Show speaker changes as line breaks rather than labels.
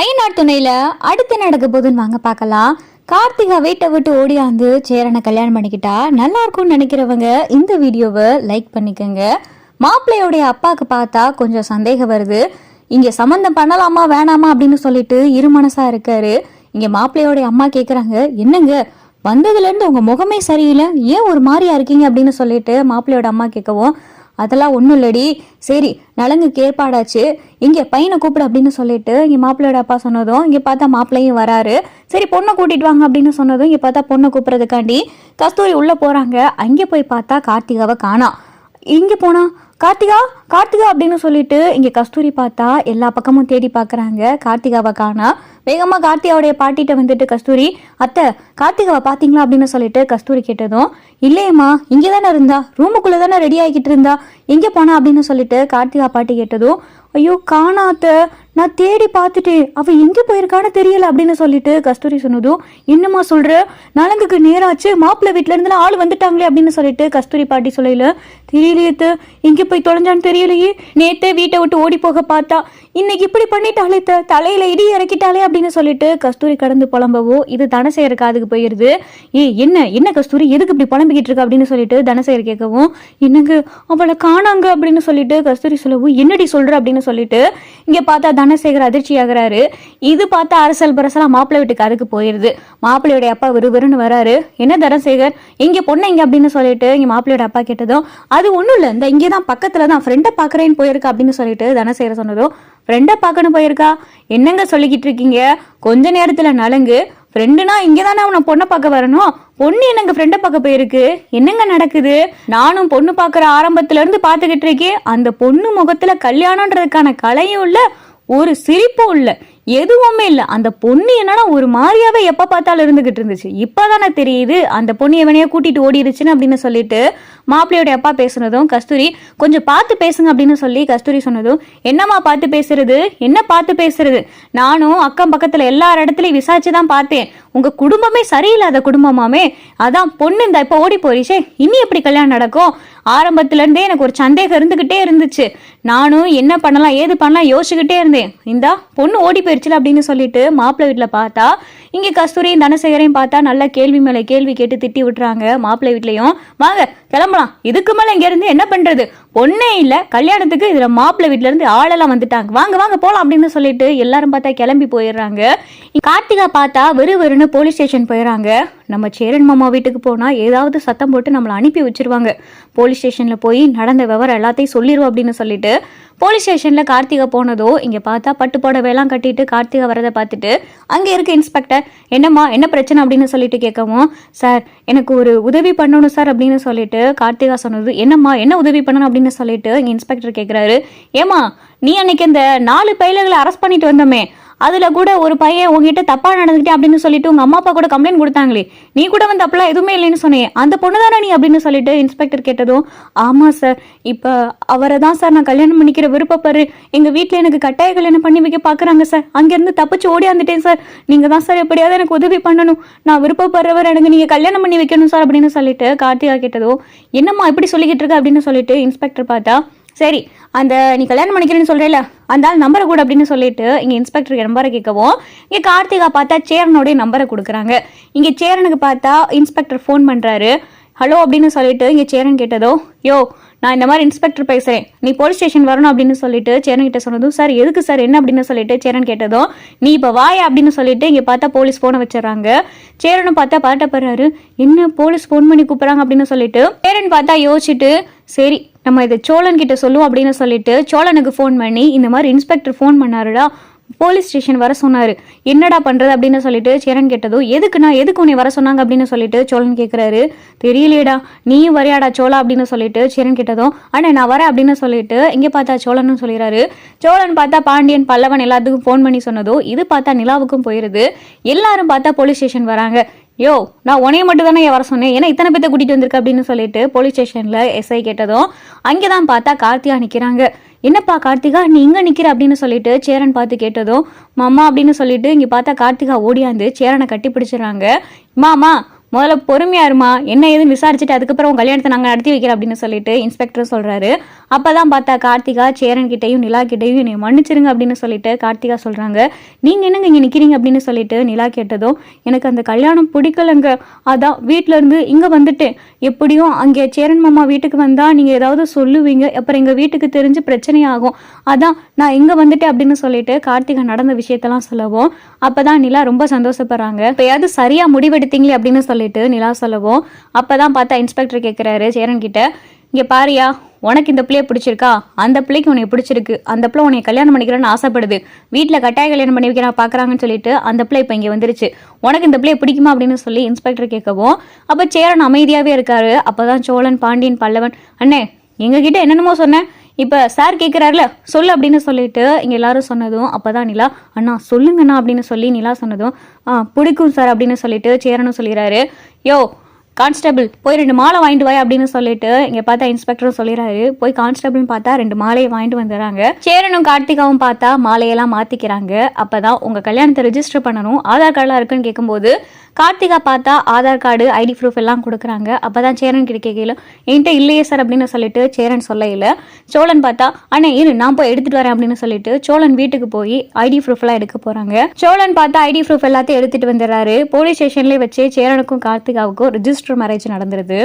ஐநாட் துணையில அடுத்து நடக்க போகுதுன்னு வாங்க பார்க்கலாம். கார்த்திகா வீட்டை விட்டு ஓடியாந்து சேரனை கல்யாணம் பண்ணிக்கிட்டா நல்லா இருக்கும்னு நினைக்கிறவங்க இந்த வீடியோவை லைக் பண்ணிக்கோங்க. மாப்பிள்ளையோடைய அப்பாவுக்கு பார்த்தா கொஞ்சம் சந்தேகம் வருது. இங்கே சம்மந்தம் பண்ணலாமா வேணாமா அப்படின்னு சொல்லிட்டு இரு மனசாக இருக்காரு. இங்கே மாப்பிள்ளையோடைய அம்மா கேட்குறாங்க என்னங்க வந்ததுலேருந்து உங்கள் முகமே சரியில்லை? ஏன் ஒரு மாதிரியா இருக்கீங்க? அப்படின்னு சொல்லிட்டு மாப்பிள்ளையோட அம்மா கேட்கவும் அதெல்லாம் ஒன்றும் இல்லடி. சரி நலங்கு ஏற்பாடாச்சு. இங்கே பையனை கூப்பிடு அப்படின்னு சொல்லிட்டு இங்கே மாப்பிள்ளையோட அப்பா சொன்னதும் இங்கே பார்த்தா மாப்பிள்ளையும் வராரு. சரி பொண்ணை கூட்டிட்டு வாங்க அப்படின்னு சொன்னதும் இங்கே பார்த்தா பொண்ணை கூப்பிட்றதுக்காண்டி கஸ்தூரி உள்ளே போகிறாங்க அங்கே போய் பார்த்தா கார்த்திகாவை காணாம் இங்கே போனா? கார்த்திகா கார்த்திகா அப்படின்னு சொல்லிட்டு இங்கே கஸ்தூரி பார்த்தா எல்லா பக்கமும் தேடி பார்க்குறாங்க. கார்த்திகாவை காணா. வேகமாக கார்த்திகாவுடைய பாட்டிகிட்ட வந்துட்டு கஸ்தூரி அத்தை கார்த்திகாவை பார்த்தீங்களா அப்படின்னு சொல்லிட்டு கஸ்தூரி கேட்டதும் இல்லையம்மா இங்கே தானே இருந்தா? ரூமுக்குள்ளே தானே ரெடி ஆகிக்கிட்டு இருந்தா? எங்கே போனா? அப்படின்னு சொல்லிட்டு கார்த்திகா பாட்டி கேட்டதும் ஐயோ காணாத்த நான் தேடி பார்த்துட்டேன் அவள் எங்கே போயிருக்கான்னு தெரியல அப்படின்னு சொல்லிட்டு கஸ்தூரி சொன்னதும் என்னம்மா சொல்கிற நலங்குக்கு நேராச்சு மாப்பிள்ளை வீட்ல ஆள் வந்துட்டாங்களே அப்படின்னு சொல்லிட்டு கஸ்தூரி பாட்டி சொல்லல. தெரியலையே எங்கே போய் தொலைஞ்சான்னு தெரியலையே. நேத்தே வீட்டை விட்டு ஓடி போக பார்த்தா இன்னைக்கு இப்படி பண்ணிட்டாலே த தலையில் இடி இறக்கிட்டாலே அப்படின்னு சொல்லிட்டு கஸ்தூரி கடந்து புலம்பவோ இது தனசேகர் காதுக்கு போயிடுது ஏ என்ன என்ன கஸ்தூரி எதுக்கு இப்படி புலம்பிக்கிட்டு இருக்கு அப்படின்னு சொல்லிட்டு தனசேகர் கேட்கவும் என்னங்க அவளை காணாங்க அப்படின்னு சொல்லிட்டு கஸ்தூரி சொல்லவும் என்னடி சொல்கிற அப்படின்னு சொல்லிட்டு இங்கே பார்த்தா தனசேகர் அதிர்ச்சி ஆகுறாரு. இது பார்த்தா அரசல் பரசலாம் மாப்பிள்ளை வீட்டுக்கு அதுக்கு போயிருது. மாப்பிள்ளையோட அப்பா விறுவிறுன்னு வராரு. என்ன தனசேகர்? இங்க பொண்ணு இங்க அப்படின்னு சொல்லிட்டு இங்க மாப்பிள்ளையோட அப்பா கேட்டதும் அது ஒண்ணும் இல்ல. இந்த இங்கே தான் பக்கத்துல தான் ஃப்ரெண்டை பாக்குறேன்னு போயிருக்கா? அப்படின்னு சொல்லிட்டு தனசேகர் சொன்னதும் ஃப்ரெண்டை பார்க்கணும் போயிருக்கா? என்னங்க சொல்லிக்கிட்டு இருக்கீங்க? கொஞ்ச நேரத்துல நலங்கு. ஃப்ரெண்டுனா இங்கே தானே அவனை பொண்ணை பார்க்க வரணும்? பொண்ணு என்னங்க ஃப்ரெண்டை பார்க்க போயிருக்கு? என்னங்க நடக்குது? நானும் பொண்ணு பார்க்குற ஆரம்பத்துல இருந்து பார்த்துக்கிட்டு இருக்கேன். அந்த பொண்ணு முகத்துல கல்யாணன்றதுக்கான கலையும் இல்ல. ஒரு சிரிப்பும் இல்லை. எதுவுமே இல்லை. அந்த பொண்ணு என்னன்னா ஒரு மாதிரியாவே எப்போ பார்த்தாலும் இருந்துகிட்டு இருந்துச்சு. இப்பதானே தெரியுது அந்த பொண்ணு எவனையா கூட்டிட்டு ஓடிடுச்சுன்னு அப்படின்னு சொல்லிட்டு மாப்பிள்ளையோட அப்பா பேசுனதும் கஸ்தூரி கொஞ்சம் பார்த்து பேசுங்க அப்படின்னு சொல்லி கஸ்தூரி சொன்னதும் என்னம்மா பார்த்து பேசுறது? என்ன பார்த்து பேசுறது? நானும் அக்கம் பக்கத்தில் எல்லா இடத்துலையும் விசாரிச்சு தான் பார்த்தேன். உங்கள் குடும்பமே சரியில்லாத குடும்பமாமே. அதான் பொண்ணு இந்த இப்போ ஓடி போறிச்சே. இனி எப்படி கல்யாணம் நடக்கும்? ஆரம்பத்துலேருந்தே எனக்கு ஒரு சந்தேகம் இருந்துகிட்டே இருந்துச்சு. நானும் என்ன பண்ணலாம் ஏது பண்ணலாம் யோசிச்சுக்கிட்டே இருந்தேன். இந்தா பொண்ணு ஓடி போயிருச்சுல அப்படின்னு சொல்லிட்டு மாப்பிள்ளை வீட்டில் பார்த்தா இங்கே கஸ்தூரியும் தனசேகரையும் பார்த்தா நல்லா கேள்வி மேலே கேள்வி கேட்டு திட்டி விட்டுறாங்க மாப்பிள்ளை வீட்லையும். வாங்க கிளம்பலாம். இதுக்கு மேலே இங்கேருந்து என்ன பண்ணுறது பொண்ணே இல்லை. கல்யாணத்துக்கு இதில் மாப்பிள்ளை வீட்டிலேருந்து ஆளெல்லாம் வந்துட்டாங்க. வாங்க வாங்க போகலாம் அப்படின்னு சொல்லிட்டு எல்லாரும் பார்த்தா கிளம்பி போயிடுறாங்க. கார்த்திகா பார்த்தா வெறு வெறுன்னு போலீஸ் ஸ்டேஷன் போயிடுறாங்க நம்ம சேரன் மாமா வீட்டுக்கு போனால் ஏதாவது சத்தம் போட்டு நம்மளை அனுப்பி வச்சிருவாங்க. போலீஸ் ஸ்டேஷனில் போய் நடந்த விவரம் எல்லாத்தையும் சொல்லிடுவோம் அப்படின்னு சொல்லிட்டு போலீஸ் ஸ்டேஷன்ல கார்த்திகா போனதோ இங்க பார்த்தா பட்டு புடவையெல்லாம் கட்டிட்டு கார்த்திகா வரதை பார்த்துட்டு அங்க இருக்க இன்ஸ்பெக்டர். என்னம்மா என்ன பிரச்சனை அப்படின்னு சொல்லிட்டு கேட்கவும் சார் எனக்கு ஒரு உதவி பண்ணணும் சார் அப்படின்னு சொல்லிட்டு கார்த்திகா சொன்னது. என்னம்மா என்ன உதவி பண்ணணும் அப்படின்னு சொல்லிட்டு இங்க இன்ஸ்பெக்டர் கேட்குறாரு ஏமா நீ அன்னைக்கு இந்த நாலு பையல்களை அரெஸ்ட் பண்ணிட்டு வந்தோமே அதில் கூட ஒரு பையன் உங்ககிட்ட தப்பாக நடந்துக்கிட்டே அப்படின்னு சொல்லிட்டு உங்கள் அம்மா அப்பா கூட கம்ப்ளைண்ட் கொடுத்தாங்களே. நீ கூட வந்து அப்பெல்லாம் எதுவுமே இல்லைன்னு சொன்னேன். அந்த பொண்ணு தானே நீ அப்படின்னு சொல்லிட்டு இன்ஸ்பெக்டர் கேட்டதும் ஆமாம் சார் இப்போ அவரை தான் சார் நான் கல்யாணம் பண்ணிக்கிற விருப்பப்படுறேன் எங்கள் வீட்டில் எனக்கு கட்டாய கல்யாணம் பண்ணி வைக்க பார்க்குறாங்க சார் அங்கேருந்து தப்பிச்சு ஓடியாந்துட்டேன் சார் நீங்கள் தான் சார் எப்படியாவது எனக்கு உதவி பண்ணணும். நான் விருப்பப்படுறவர் எனக்கு நீங்கள் கல்யாணம் பண்ணி வைக்கணும் சார் அப்படின்னு சொல்லிட்டு கார்த்திகா கேட்டதும் என்னம்மா இப்படி சொல்லிக்கிட்டு இருக்க? அப்படின்னு சொல்லிட்டு இன்ஸ்பெக்டர் பார்த்தா சரி அந்த நீ கல்யாணம் பண்ணிக்கிறேன்னு சொல்கிறேல அந்த ஆள் நம்பரை கூட அப்படின்னு சொல்லிட்டு இங்கே இன்ஸ்பெக்டருக்கு நம்பரை கேட்கவும் இங்கே கார்த்திகா பார்த்தா சேரனுடைய நம்பரை கொடுக்குறாங்க. இங்கே சேரனுக்கு பார்த்தா இன்ஸ்பெக்டர் ஃபோன் பண்ணுறாரு ஹலோ அப்படின்னு சொல்லிட்டு இங்கே சேரன் கேட்டதோ யோ நான் இந்த மாதிரி இன்ஸ்பெக்டர் பேசுகிறேன் நீ போலீஸ் ஸ்டேஷன் வரணும் அப்படின்னு சொல்லிட்டு சேரன் கிட்ட சொன்னதும் சார் எதுக்கு சார் என்ன அப்படின்னு சொல்லிட்டு சேரன் கேட்டதும் நீ இப்போ வாயா அப்படின்னு சொல்லிட்டு இங்கே பார்த்தா போலீஸ் ஃபோனை வச்சிடறாங்க. சேரனும் பார்த்தா பாட்டப்படுறாரு என்ன போலீஸ் ஃபோன் பண்ணி கூப்பிட்றாங்க அப்படின்னு சொல்லிட்டு சேரன் பார்த்தா யோசிச்சுட்டு சரி நம்ம இதை சோழன் கிட்ட சொல்லுவோம் அப்படின்னு சொல்லிட்டு சோழனுக்கு ஃபோன் பண்ணி இந்த மாதிரி இன்ஸ்பெக்டர் ஃபோன் பண்ணாருடா போலீஸ் ஸ்டேஷன் வர சொன்னாரு. என்னடா பண்றது அப்படின்னு சொல்லிட்டு சேரன் கேட்டதும் எதுக்குண்ணா எதுக்கு உன்னை வர சொன்னாங்க அப்படின்னு சொல்லிட்டு சோழன் கேட்குறாரு தெரியலையேடா நீயும் வரையாடா சோழா அப்படின்னு சொல்லிட்டு சேரன் கேட்டதும் அண்ணா நான் வரேன் அப்படின்னு சொல்லிட்டு இங்கே பார்த்தா சோழனும் சொல்லிடுறாரு சோழன் பார்த்தா பாண்டியன் பல்லவன் எல்லாத்துக்கும் ஃபோன் பண்ணி சொன்னதோ இது பார்த்தா நிலாவுக்கும் போயிருது. எல்லாரும் பார்த்தா போலீஸ் ஸ்டேஷன் வராங்க. யோ நான் உனைய மட்டும் தானே வர சொன்னேன். ஏன்னா இத்தனை பேர்த்த கூட்டிகிட்டு வந்திருக்க அப்படின்னு சொல்லிட்டு போலீஸ் ஸ்டேஷனில் எஸ்ஐ கேட்டதும் அங்கே தான் பார்த்தா கார்த்திகா நிற்கிறாங்க என்னப்பா கார்த்திகா நீ இங்கே நிற்கிற அப்படின்னு சொல்லிட்டு சேரன் பார்த்து கேட்டதும் மாமா அப்படின்னு சொல்லிட்டு இங்கே பார்த்தா கார்த்திகா ஓடியாந்து சேரனை கட்டி பிடிச்சிடறாங்க. மாமா முதல்ல பொறுமையா இருமா என்ன ஏதுன்னு விசாரிச்சுட்டு அதுக்கப்புறம் உன் கல்யாணத்தை நாங்கள் நடத்தி வைக்கிறோம் அப்படின்னு சொல்லிட்டு இன்ஸ்பெக்டர் சொல்றாரு. அப்பதான் பார்த்தா கார்த்திகா சேரன் கிட்டையும் நிலா கிட்டையும் என்னை மன்னிச்சிருங்க அப்படின்னு சொல்லிட்டு கார்த்திகா சொல்றாங்க. நீங்க என்னங்க இங்க நிக்கிறீங்க அப்படின்னு சொல்லிட்டு நிலா கேட்டதும் எனக்கு அந்த கல்யாணம் பிடிக்கலங்க. அதான் வீட்ல இருந்து இங்க வந்துட்டேன். எப்படியும் அங்கே சேரன் மாமா வீட்டுக்கு வந்தா நீங்க ஏதாவது சொல்லுவீங்க. அப்புறம் எங்க வீட்டுக்கு தெரிஞ்சு பிரச்சனையாகும். அதான் நான் இங்க வந்துட்டேன் அப்படின்னு சொல்லிட்டு கார்த்திகா நடந்த விஷயத்தெல்லாம் சொல்லவும் அப்பதான் நிலா ரொம்ப சந்தோஷப்படுறாங்க. இப்பயாவது சரியா முடிவெடுத்தீங்களே அப்படின்னு சொல்லி சொல்லிட்டு நிலா சொல்லவும். அப்பதான் பார்த்தா இன்ஸ்பெக்டர் கேட்குறாரு சேரன் கிட்ட. இங்கே பாரியா உனக்கு இந்த பிள்ளைய பிடிச்சிருக்கா? அந்த பிள்ளைக்கு உன்னை பிடிச்சிருக்கு. அந்த பிள்ளை உன்னை கல்யாணம் பண்ணிக்கிறேன்னு ஆசைப்படுது. வீட்டில் கட்டாய கல்யாணம் பண்ணி வைக்கிறா பார்க்குறாங்கன்னு சொல்லிட்டு அந்த பிள்ளை இப்போ இங்கே வந்துருச்சு. உனக்கு இந்த பிள்ளைய பிடிக்குமா அப்படின்னு சொல்லி இன்ஸ்பெக்டர் கேட்கவும் அப்போ சேரன் அமைதியாகவே இருக்காரு. அப்பதான் சோழன் பாண்டியன் பல்லவன் அண்ணே எங்ககிட்ட என்னென்னமோ சொன்னேன் இப்போ சார் கேட்குறாருல சொல்லு அப்படின்னு சொல்லிட்டு இங்கே எல்லாரும் சொன்னதும் அப்பதான் நிலா அண்ணா சொல்லுங்கண்ணா அப்படின்னு சொல்லி நிலா சொன்னதும் ஆ பிடிக்கும் சார் அப்படின்னு சொல்லிட்டு சேரனும் சொல்லிடுறாரு யோ கான்ஸ்டபிள் போய் ரெண்டு மாலை வாங்கிட்டு வாய் அப்படின்னு சொல்லிட்டு இங்க பார்த்தா இன்ஸ்பெக்டரும் சொல்லிடுறாரு போய் கான்ஸ்டபிள்னு பார்த்தா ரெண்டு மாலையை வாங்கிட்டு வந்துடுறாங்க. சேரனும் கார்த்திகாவும் பார்த்தா மாலையெல்லாம் மாத்திக்கிறாங்க. அப்பதான் உங்க கல்யாணத்தை ரிஜிஸ்டர் பண்ணணும் ஆதார் கார்டெலாம் இருக்குன்னு கேட்கும்போது கார்த்திகா பார்த்தா ஆதார் கார்டு ஐடி ப்ரூஃப் எல்லாம் கொடுக்குறாங்க. அப்போ தான் சேரன் கிட்ட கேட்கல என்கிட்ட இல்லையே சார் அப்படின்னு சொல்லிட்டு சேரன் சொல்லையில. சோழன் பார்த்தா அண்ணே இரு நான் போய் எடுத்துட்டு வரேன் அப்படின்னு சொல்லிட்டு சோழன் வீட்டுக்கு போய் ஐடி ப்ரூஃப் எல்லாம் எடுக்க போறாங்க. சோழன் பார்த்தா ஐடி ப்ரூஃப் எல்லாத்தையும் எடுத்துட்டு வந்துடுறாரு. போலீஸ் ஸ்டேஷன்லேயே வச்சு சேரனுக்கும் கார்த்திகாவுக்கும் ரிஜிஸ்டர் மேரேஜ் நடந்துருது.